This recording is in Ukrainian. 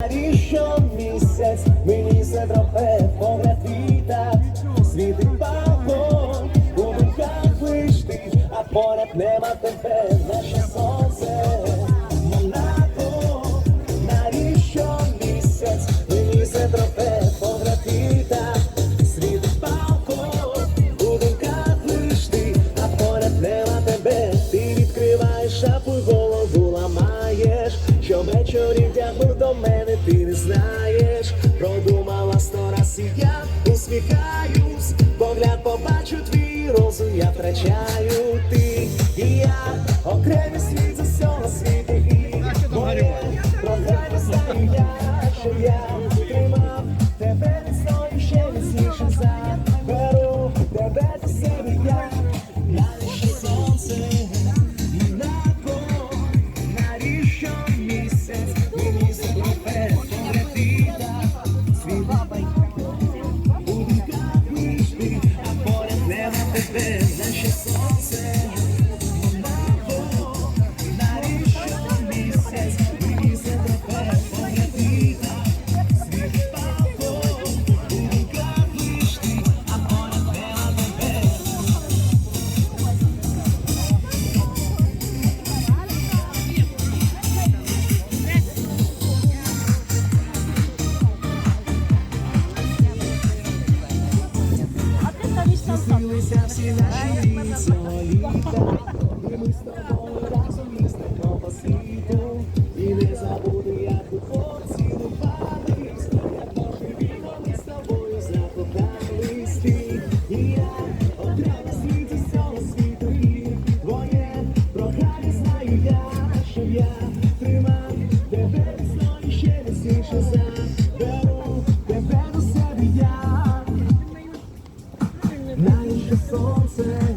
Що місяць мені за тропе погляд віта світить балкон, у руках лиш ти, а поряд нема тебе, наше сонце, побачу твій розум, я втрачаю ти. І я, окремий світ з усього світу. І моє я, що я нема Змінилися всі наші літа, і ми з тобою разом їздимо по світу, і не забуду, як у хлопці лупались, як можливо ми з тобою закохались. Ти і я, окремо світ з цього світу, і твоє знаю я, що я тримав тебе і ще міцніше за say.